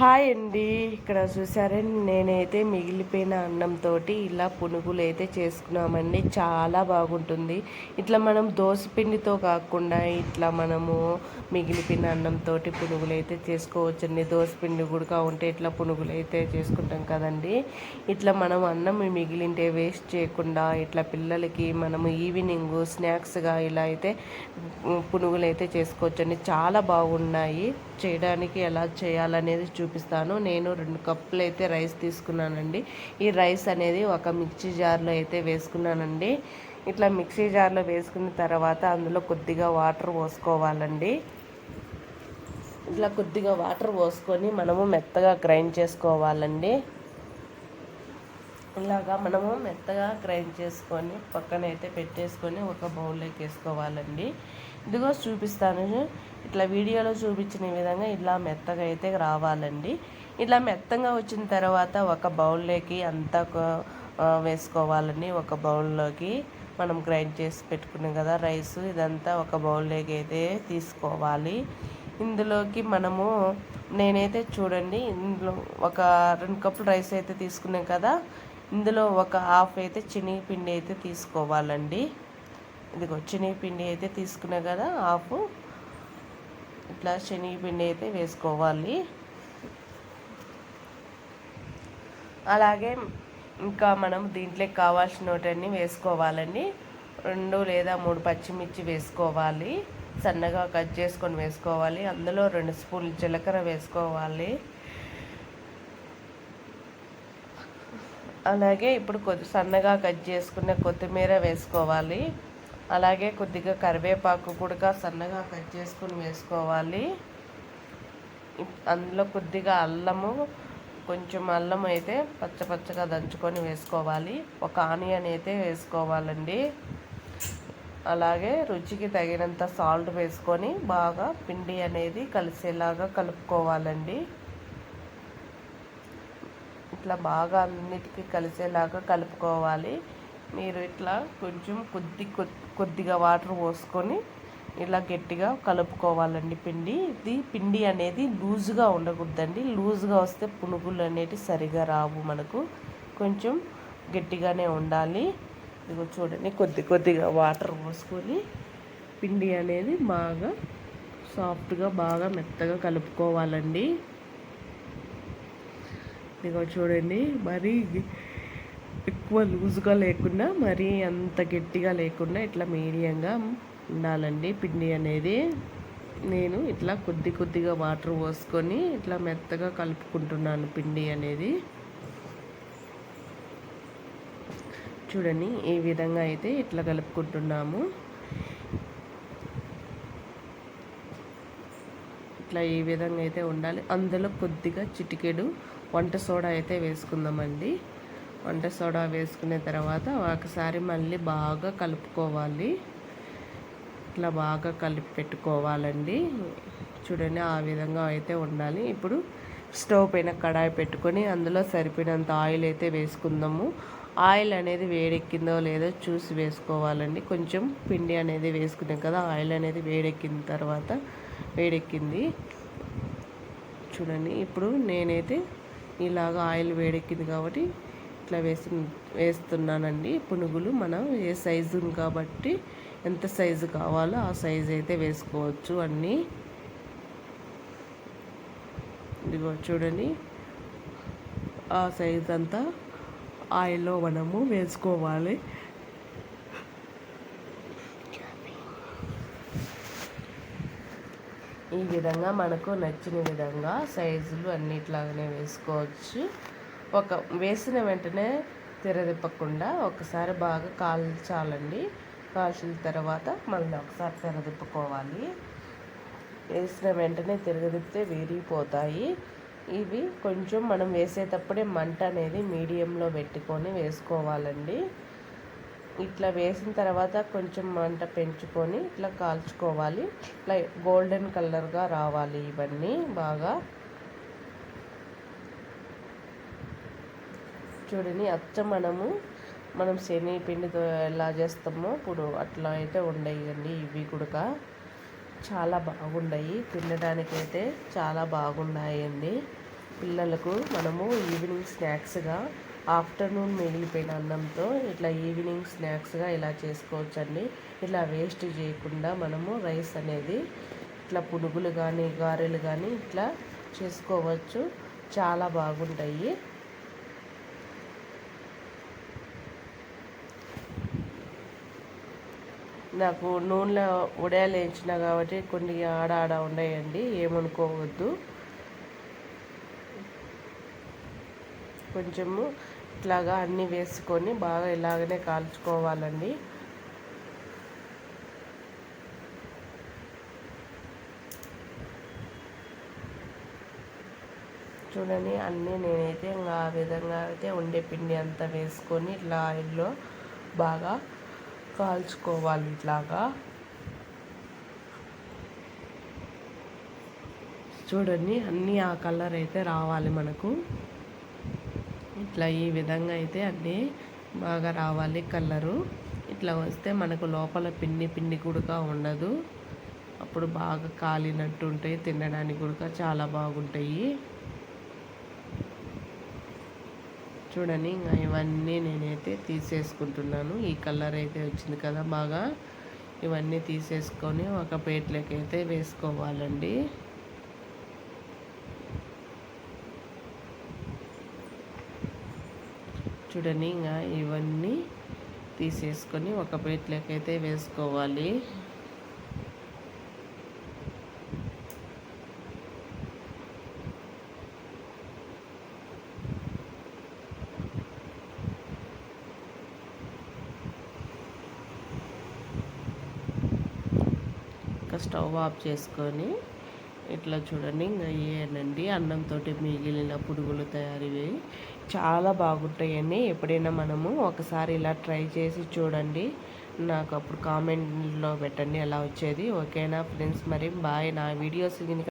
Hi అండి. ఇక్కడ చూసారండి నేనైతే మిగిలిపోయిన అన్నంతో ఇలా పునుగులు అయితే చేసుకున్నామండి. చాలా బాగుంటుంది. ఇట్లా మనం పిండితో కాకుండా ఇట్లా మనము మిగిలిపోయిన అన్నంతో పునుగులు అయితే చేసుకోవచ్చండి. పిండి కూడా ఉంటే ఇట్లా పునుగులు అయితే చేసుకుంటాం కదండి. ఇట్లా మనం అన్నం మిగిలింటే వేస్ట్ చేయకుండా ఇట్లా పిల్లలకి మనము ఈవినింగ్ స్నాక్స్గా ఇలా అయితే పునుగులు అయితే చేసుకోవచ్చండి. చాలా బాగున్నాయి. చేయడానికి ఎలా చేయాలనేది చూ చూపిస్తాను. నేను రెండు కప్పులు అయితే రైస్ తీసుకున్నానండి. ఈ రైస్ అనేది ఒక మిక్సీ జార్లో అయితే వేసుకున్నానండి. ఇట్లా మిక్సీ జార్లో వేసుకున్న తర్వాత అందులో కొద్దిగా వాటర్ పోసుకోవాలండి. ఇట్లా కొద్దిగా వాటర్ పోసుకొని మనము మెత్తగా గ్రైండ్ చేసుకోవాలండి. ఇలాగా మనము మెత్తగా గ్రైండ్ చేసుకొని పక్కన అయితే పెట్టేసుకొని ఒక బౌల్లోకి వేసుకోవాలండి. ఇదిగో చూపిస్తాను. ఇట్లా వీడియోలో చూపించిన విధంగా ఇలా మెత్తగా అయితే రావాలండి. ఇలా మెత్తగా వచ్చిన తర్వాత ఒక బౌల్లోకి అంతా వేసుకోవాలండి. ఒక బౌల్లోకి మనం గ్రైండ్ చేసి పెట్టుకున్నాం కదా రైస్ ఇదంతా ఒక బౌల్లోకి అయితే తీసుకోవాలి. ఇందులోకి మనము నేనైతే చూడండి ఇందులో ఒక రెండు కప్పులు రైస్ అయితే తీసుకున్నాం కదా ఇందులో ఒక హాఫ్ అయితే పిండి అయితే తీసుకోవాలండి. ఇదిగో పిండి అయితే తీసుకున్నా కదా హాఫ్. ఇట్లా శనగపిండి అయితే వేసుకోవాలి. అలాగే ఇంకా మనం దీంట్లోకి కావాల్సినవన్నీ వేసుకోవాలండి. రెండు లేదా మూడు పచ్చిమిర్చి వేసుకోవాలి. సన్నగా కట్ చేసుకొని వేసుకోవాలి. అందులో రెండు స్పూన్లు జీలకర్ర వేసుకోవాలి. అలాగే ఇప్పుడు కొద్ది సన్నగా కట్ చేసుకున్న కొత్తిమీర వేసుకోవాలి. అలాగే కొద్దిగా కరివేపాకు కూడా సన్నగా కట్ చేసుకుని వేసుకోవాలి. అందులో కొద్దిగా అల్లము కొంచెం అల్లం అయితే పచ్చ పచ్చగా దంచుకొని వేసుకోవాలి. ఒక ఆనియన్ అయితే వేసుకోవాలండి. అలాగే రుచికి తగినంత సాల్ట్ వేసుకొని బాగా పిండి అనేది కలిసేలాగా కలుపుకోవాలండి. ఇట్లా బాగా అన్నిటికీ కలిసేలాగా కలుపుకోవాలి. మీరు ఇట్లా కొంచెం కొద్ది కొద్దిగా వాటర్ పోసుకొని ఇలా గట్టిగా కలుపుకోవాలండి పిండి. ఇది పిండి అనేది లూజ్గా ఉండకూడదండి. లూజ్గా వస్తే పునుగులు అనేవి సరిగా రావు మనకు. కొంచెం గట్టిగానే ఉండాలి. ఇదిగో చూడండి కొద్ది కొద్దిగా వాటర్ పోసుకొని పిండి అనేది బాగా సాఫ్ట్గా బాగా మెత్తగా కలుపుకోవాలండి. ఇదిగో చూడండి. మరీ ఎక్కువ లూజ్గా లేకుండా మరీ అంత గట్టిగా లేకుండా ఇట్లా మీడియంగా ఉండాలండి. పిండి అనేది నేను ఇట్లా కొద్ది కొద్దిగా వాటర్ పోసుకొని ఇట్లా మెత్తగా కలుపుకుంటున్నాను పిండి అనేది. చూడండి ఈ విధంగా అయితే ఇట్లా కలుపుకుంటున్నాము. ఇట్లా ఈ విధంగా అయితే ఉండాలి. అందులో కొద్దిగా చిటికెడు వంట సోడా అయితే వేసుకుందామండి. వంట సోడా వేసుకున్న తర్వాత ఒకసారి మళ్ళీ బాగా కలుపుకోవాలి. ఇట్లా బాగా కలిపి పెట్టుకోవాలండి. చూడండి ఆ విధంగా అయితే ఉండాలి. ఇప్పుడు స్టవ్ పైన కడాయి పెట్టుకొని అందులో సరిపోయినంత ఆయిల్ అయితే వేసుకుందాము. ఆయిల్ అనేది వేడెక్కిందో లేదో చూసి వేసుకోవాలండి. కొంచెం పిండి అనేది వేసుకున్నాం కదా ఆయిల్ అనేది వేడెక్కిన తర్వాత వేడెక్కింది. చూడండి ఇప్పుడు నేనైతే ఇలాగ ఆయిల్ వేడెక్కింది కాబట్టి ఇట్లా వేసి వేస్తున్నానండి. పునుగులు మనం ఏ సైజు కాబట్టి ఎంత సైజు కావాలో ఆ సైజు అయితే వేసుకోవచ్చు అన్నీ. ఇదిగో చూడండి. ఆ సైజ్ అంతా ఆయిల్లో మనము వేసుకోవాలి. ఈ విధంగా మనకు నచ్చిన విధంగా సైజులు అన్నిట్లాగానే వేసుకోవచ్చు. ఒక వేసిన వెంటనే తెరదిప్పకుండా ఒకసారి బాగా కాల్చాలండి. కాల్చిన తర్వాత మళ్ళీ ఒకసారి తెరదిప్పుకోవాలి. వేసిన వెంటనే తిరగదిప్పితే విరిగిపోతాయి. ఇవి కొంచెం మనం వేసేటప్పుడే మంట అనేది మీడియంలో పెట్టుకొని వేసుకోవాలండి. ఇట్లా వేసిన తర్వాత కొంచెం మంట పెంచుకొని ఇట్లా కాల్చుకోవాలి. ఇట్లా గోల్డెన్ కలర్గా రావాలి ఇవన్నీ బాగా. చూడండి అచ్చ మనము మనం శనగపిండితో ఎలా చేస్తామో ఇప్పుడు అట్లా అయితే ఉండయండి ఇవి కూడా. చాలా బాగున్నాయి తినడానికి అయితే చాలా బాగున్నాయండి. పిల్లలకు మనము ఈవినింగ్ స్నాక్స్గా ఆఫ్టర్నూన్ మిగిలిపోయిన అన్నంతో ఇట్లా ఈవినింగ్ స్నాక్స్గా ఇలా చేసుకోవచ్చండి. ఇట్లా వేస్ట్ చేయకుండా మనము రైస్ అనేది ఇట్లా పునుగులు కానీ గారెలు కానీ ఇట్లా చేసుకోవచ్చు. చాలా బాగుంటాయి. నాకు నూనెలో ఉడయాలు వేయించిన కాబట్టి కొన్ని ఆడ ఆడ ఉన్నాయండి. ఏమనుకోవద్దు. కొంచెము ఇట్లాగా అన్నీ వేసుకొని బాగా ఇలాగనే కాల్చుకోవాలండి. చూడండి అన్నీ నేనైతే ఇంకా ఆ విధంగా అయితే ఉండే పిండి అంతా వేసుకొని ఇట్లా ఆయిల్లో బాగా కాల్చుకోవాలి ఇట్లాగా. చూడండి అన్నీ ఆ కలర్ అయితే రావాలి మనకు. ఇట్లా ఈ విధంగా అయితే అన్నీ బాగా రావాలి కలరు. ఇట్లా వస్తే మనకు లోపల పిండి పిండి కూడా ఉండదు. అప్పుడు బాగా కాలినట్టు ఉంటాయి తినడానికి కూడా చాలా బాగుంటాయి. చూడండి ఇంకా ఇవన్నీ నేనైతే తీసేసుకుంటున్నాను. ఈ కలర్ అయితే వచ్చింది కదా బాగా. ఇవన్నీ తీసేసుకొని ఒక ప్లేట్లోకి అయితే వేసుకోవాలండి. చూడండి ఇంకా ఇవన్నీ తీసేసుకొని ఒక ప్లేట్లోకి అయితే వేసుకోవాలి. ఇంకా స్టవ్ ఆఫ్ చేసుకొని ఇట్లా చూడండి ఇంకా అయ్యేనండి అన్నంతో మిగిలిన పురుగులు తయారీ చాలా బాగుంటాయండి. ఎప్పుడైనా మనము ఒకసారి ఇలా ట్రై చేసి చూడండి. నాకు అప్పుడు కామెంట్లో పెట్టండి ఎలా వచ్చేది. ఓకేనా ఫ్రెండ్స్? మరి బాయ్. నా వీడియోస్